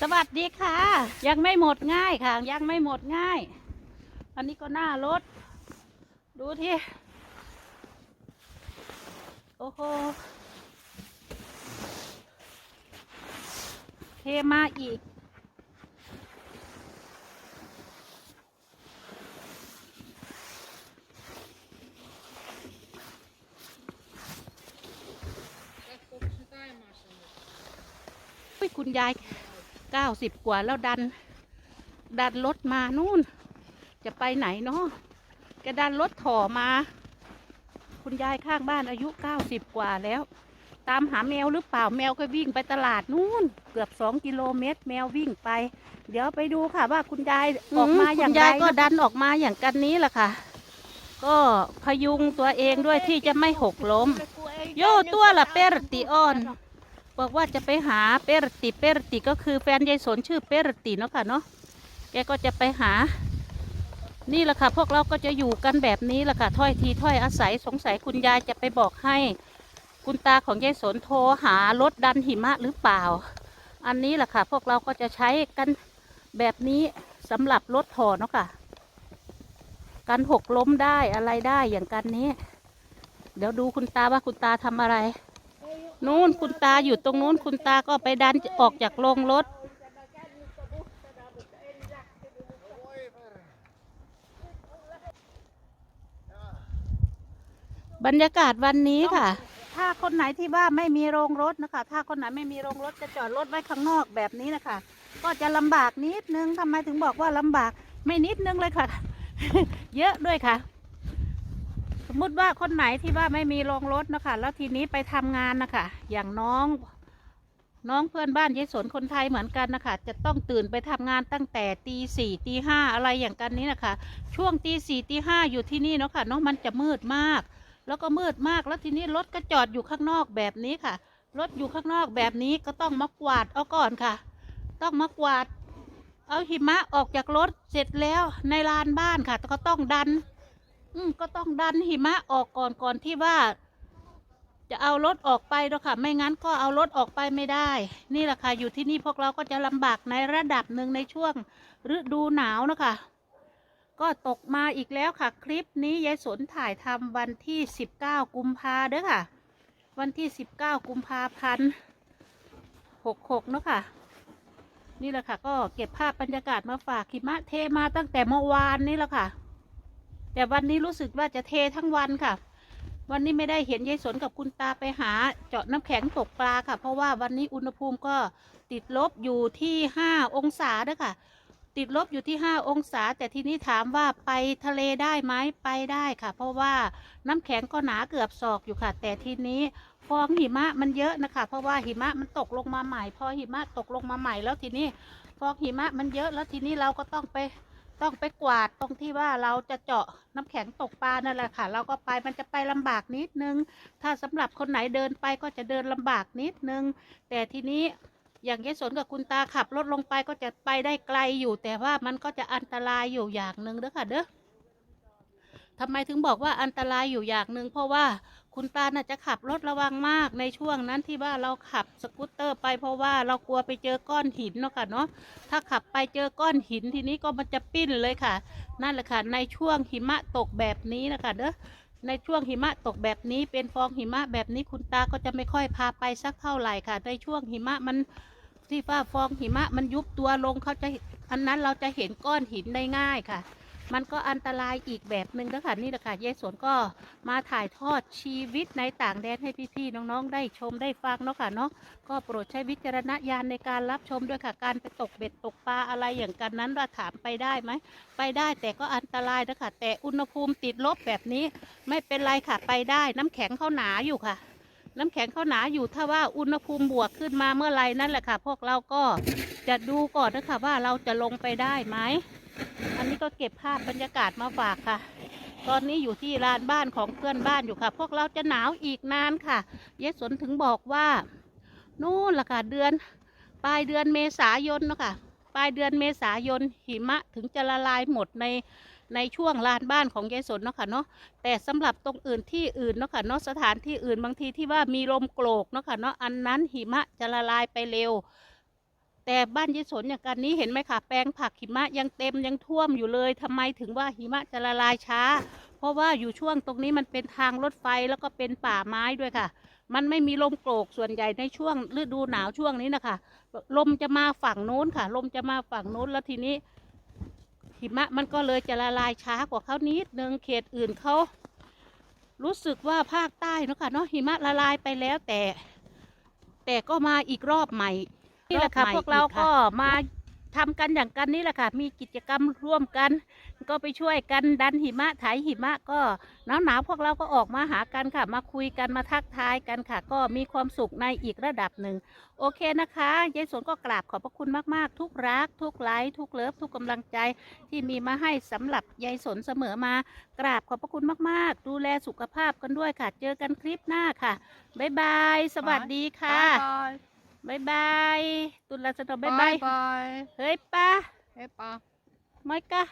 สวัสดีค่ะ ยังไม่หมดง่ายค่ะ ยังไม่หมดง่าย อันนี้ก็หน้ารถ ดูที่ โอ้โหเทมาอีก คุณยายเก้าสิบกว่าแล้วดัน ดันรถมานู่น จะไปไหนเนาะแกดันรถถ่อมา คุณยายข้างบ้านอายุเก้าสิบกว่าแล้ว ตามหาแมวหรือเปล่าแมวก็วิ่งไปตลาดนู่น เกือบสองกิโลเมตร แมววิ่งไป เดี๋ยวไปดูค่ะว่าคุณยายออกมาอย่างไรคุณยายก็ดันออกมาอย่างกันนี้แหละค่ะ ก็พยุงตัวเองด้วยที่จะไม่หกล้ม โย่ตัวละเปรติออน บอกว่าจะไปหาเปรติเปรติก็คือแฟนยายสนชื่อเปรติเนาะค่ะเนาะแกก็จะไปหา นี่แหละค่ะ พวกเราก็จะอยู่กันแบบนี้แหละค่ะถ้อยทีถ้อยอาศัยสงสัยคุณยายจะไปบอกให้ คุณตาของยายสนโทรหารถดันหิมะหรือเปล่า อันนี้แหละค่ะ พวกเราก็จะใช้กันแบบนี้สำหรับรถถอเนาะค่ะกันหกล้มได้อะไรได้อย่างกันนี้ เดี๋ยวดูคุณตาว่าคุณตาทำอะไร นู้นคุณตาอยู่ตรงนู้นคุณตาก็ไปดันออกจากโรงรถ บรรยากาศวันนี้ค่ะ ถ้าคนไหนที่ว่าไม่มีโรงรถนะคะ ถ้าคนไหนไม่มีโรงรถจะจอดรถไว้ข้างนอกแบบนี้นะคะ ก็จะลำบากนิดนึงทำไมถึงบอกว่าลำบาก ไม่นิดนึงเลยค่ะ เยอะด้วยค่ะ สมมุติว่าคนไหนที่ว่าไม่มีโรงรถนะคะ แล้วทีนี้ไปทำงานนะคะ อย่างน้องน้องเพื่อนบ้านยายสนคนไทยเหมือนกันนะคะ จะต้องตื่นไปทำงานตั้งแต่ตีสี่ตีห้าอะไรอย่างกันนี้นะคะ ช่วงตีสี่ตีห้าอยู่ที่นี่เนาะค่ะเนาะมันจะมืดมาก แล้วก็มืดมากแล้วทีนี้รถก็จอดอยู่ข้างนอกแบบนี้ค่ะ รถอยู่ข้างนอกแบบนี้ก็ต้องมากวาดเอาก่อนค่ะ ต้องมากวาด เอาหิมะออกจากรถเสร็จแล้วในลานบ้านค่ะก็ต้องดัน อืมก็ต้องดันหิมะออกก่อนก่อนที่ว่า จะเอารถออกไปเนาะค่ะ ไม่งั้นก็เอารถออกไปไม่ได้ นี่แหละค่ะ อยู่ที่นี่พวกเราก็จะลำบากในระดับหนึ่งในช่วงฤดูหนาวนะคะ ก็ตกมาอีกแล้วค่ะ คลิปนี้ยายสนถ่ายทำวันที่ 19 กุมภาเด้อค่ะ วันที่ 19 กุมภาพันธ์66เนาะค่ะนี่แหละค่ะ ก็เก็บภาพบรรยากาศมาฝากหิมะเทมาตั้งแต่เมื่อวานนี่แหละค่ะ แต่วันนี้รู้สึกว่าจะเททั้งวันค่ะ วันนี้ไม่ได้เห็นยายสนกับคุณตาไปหาเจาะน้ำแข็งตกปลาค่ะ เพราะว่าวันนี้อุณหภูมิก็ติดลบอยู่ที่5องศาเด้อค่ะ ติดลบอยู่ที่5องศา แต่ทีนี้ถามว่าไปทะเลได้ไหมไปได้ค่ะ เพราะว่าน้ำแข็งก็หนาเกือบศอกอยู่ค่ะ แต่ทีนี้ฟองหิมะมันเยอะนะคะ เพราะว่าหิมะมันตกลงมาใหม่ พอหิมะตกลงมาใหม่แล้วทีนี้ฟองหิมะมันเยอะแล้วทีนี้เราก็ต้องไป ต้องไปกวาดตรงที่ว่าเราจะเจาะน้ำแข็งตกปลานั่นแหละค่ะ เราก็ไปมันจะไปลำบากนิดนึง ถ้าสำหรับคนไหนเดินไปก็จะเดินลำบากนิดนึง แต่ทีนี้อย่างยายสนกับคุณตาขับรถลงไปก็จะไปได้ไกลอยู่ แต่ว่ามันก็จะอันตรายอยู่อย่างหนึ่งเด้อค่ะเด้อทำไมถึงบอกว่าอันตรายอยู่อย่างหนึ่งเพราะว่า คุณตาน่ะจะขับรถระวังมากในช่วงนั้นที่ว่าเราขับสกูตเตอร์ไปเพราะว่าเรากลัวไปเจอก้อนหินเนาะค่ะเนาะถ้าขับไปเจอก้อนหินทีนี้ก็มันจะปิ้นเลยค่ะ นั่นแหละค่ะ ในช่วงหิมะตกแบบนี้นะคะเด้อในช่วงหิมะตกแบบนี้เป็นฟองหิมะแบบนี้คุณตาก็จะไม่ค่อยพาไปสักเท่าไหร่ค่ะ ในช่วงหิมะมันที่ว่าฟองหิมะมันยุบตัวลงเขาจะอันนั้นเราจะเห็นก้อนหินได้ง่ายค่ะ มันก็อันตรายอีกแบบหนึ่งแล้วค่ะนี่แหละค่ะยายสวนก็มาถ่ายทอดชีวิตในต่างแดนให้พี่ๆน้องๆได้ชมได้ฟังเนาะค่ะเนาะก็โปรดใช้วิจารณญาณในการรับชมด้วยค่ะการไปตกเบ็ดตกปลาอะไรอย่างกันนั้นเราถามไปได้ไหมไปได้แต่ก็อันตรายนะคะแต่อุณหภูมิติดลบแบบนี้ ไม่เป็นไรค่ะไปได้น้ำแข็งเขาหนาอยู่ค่ะน้ำแข็งเขาหนาอยู่ถ้าว่าอุณหภูมิบวกขึ้นมาเมื่อไรนั่นแหละค่ะ พวกเราก็จะดูก่อนนะคะว่าเราจะลงไปได้ไหม อันนี้ก็เก็บภาพบรรยากาศมาฝากค่ะ ตอนนี้อยู่ที่ลานบ้านของเพื่อนบ้านอยู่ค่ะ พวกเราจะหนาวอีกนานค่ะยายสนถึงบอกว่า นู่นละค่ะเดือน ปลายเดือนเมษายนเนาะค่ะ ปลายเดือนเมษายนหิมะถึงจะละลายหมดในในช่วงลานบ้านของยายสนเนาะค่ะเนาะแต่สำหรับตรงอื่นที่อื่นเนาะค่ะเนาะสถานที่อื่นบางทีที่ว่ามีลมโกรกเนาะค่ะเนาะอันนั้นหิมะจะละลายไปเร็ว แต่บ้านยายสนอย่างกันนี้เห็นไหมคะแปลงผักหิมะยังเต็มยังท่วมอยู่เลยทำไมถึงว่าหิมะจะละลายช้า เพราะว่าอยู่ช่วงตรงนี้มันเป็นทางรถไฟแล้วก็เป็นป่าไม้ด้วยค่ะ มันไม่มีลมโกรกส่วนใหญ่ในช่วงฤดูหนาวช่วงนี้นะคะลมจะมาฝั่งโน้นค่ะ ลมจะมาฝั่งโน้นแล้วทีนี้ หิมะมันก็เลยจะละลายช้ากว่าเขานิดนึงเขตอื่นเขารู้สึกว่าภาคใต้นะค่ะเนาะหิมะละลายไปแล้วแต่ แต่ก็มาอีกรอบใหม่ นี่แหละค่ะรอบใหม่พวกเราอีกค่ะก็มาทำกันอย่างกันนี่แหละค่ะ มีกิจกรรมร่วมกัน ก็ไปช่วยกันดันหิมะไถหิมะก็หนาวหนาวๆพวกเราก็ออกมาหากันค่ะ มาคุยกันมาทักทายกันค่ะ ก็มีความสุขในอีกระดับหนึ่ง โอเคนะคะยายสนก็กราบขอบพระคุณมากๆ ทุกรัก ทุกไลค์ทุกเลิฟทุกกำลังใจที่มีมาให้สำหรับยายสนเสมอมา กราบขอบพระคุณมากๆ ดูแลสุขภาพกันด้วยค่ะ เจอกันคลิปหน้าค่ะบ๊ายบายสวัสดีค่ะ Bye บ๊ายบายตุลาสน bye. บ๊ายบาย Bye bye. เฮ้ยป้า Hey, pa. ไม่กะ